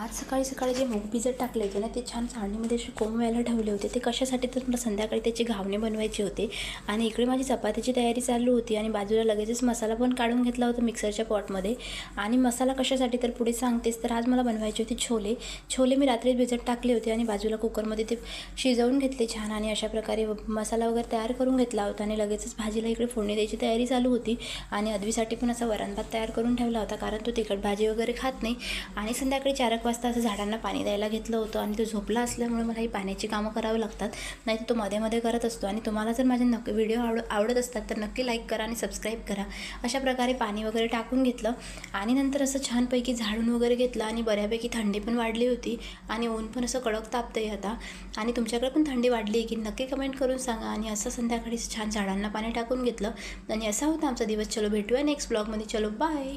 आज सकाळी सकाळी जे मूग भिजत टाकले होते ना ते छान चाळणीमध्ये असे कोंबवायला ठेवले होते. ते कशासाठी तर मला संध्याकाळी त्याचे घावणे बनवायचे होते. आणि इकडे माझी चपातीची तयारी चालू होती आणि बाजूला लगेचच मसाला पण काढून घेतला होता मिक्सरच्या पॉटमध्ये. आणि मसाला कशासाठी तर पुढे सांगतेच तर आज मला बनवायचे होते छोले. छोले मी रात्री भिजत टाकले होते आणि बाजूला कुकरमध्ये ते शिजवून घेतले छान आणि अशा प्रकारे मसाला वगैरे तयार करून घेतला होता आणि लगेचच भाजीला इकडे फोडणी द्यायची तयारी चालू होती. आणि अदवीसाठी पण असा वरण भात तयार करून ठेवला होता कारण तो तिखट भाजी वगैरे खात नाही. आणि संध्याकाळी चार वाजता असं झाडांना पाणी द्यायला घेतलं होतं आणि तो झोपला असल्यामुळे मला ही पाण्याची कामं करावं लागतात. नाही तर तो मध्ये मध्ये करत असतो आणि तुम्हाला जर माझे नक्की व्हिडिओ आवड आवडत असतात तर नक्की लाईक करा आणि सबस्क्राईब करा. अशा प्रकारे पाणी वगैरे टाकून घेतलं आणि नंतर असं छानपैकी झाडून वगैरे घेतलं आणि बऱ्यापैकी थंडी पण वाढली होती आणि ऊन पण असं कडक तापतंय आता. आणि तुमच्याकडे पण थंडी वाढली आहे की नक्की कमेंट करून सांगा आणि असं संध्याकाळी छान झाडांना पाणी टाकून घेतलं. आणि असा होता आमचा दिवस. चलो भेटूया नेक्स्ट ब्लॉगमध्ये चलो बाय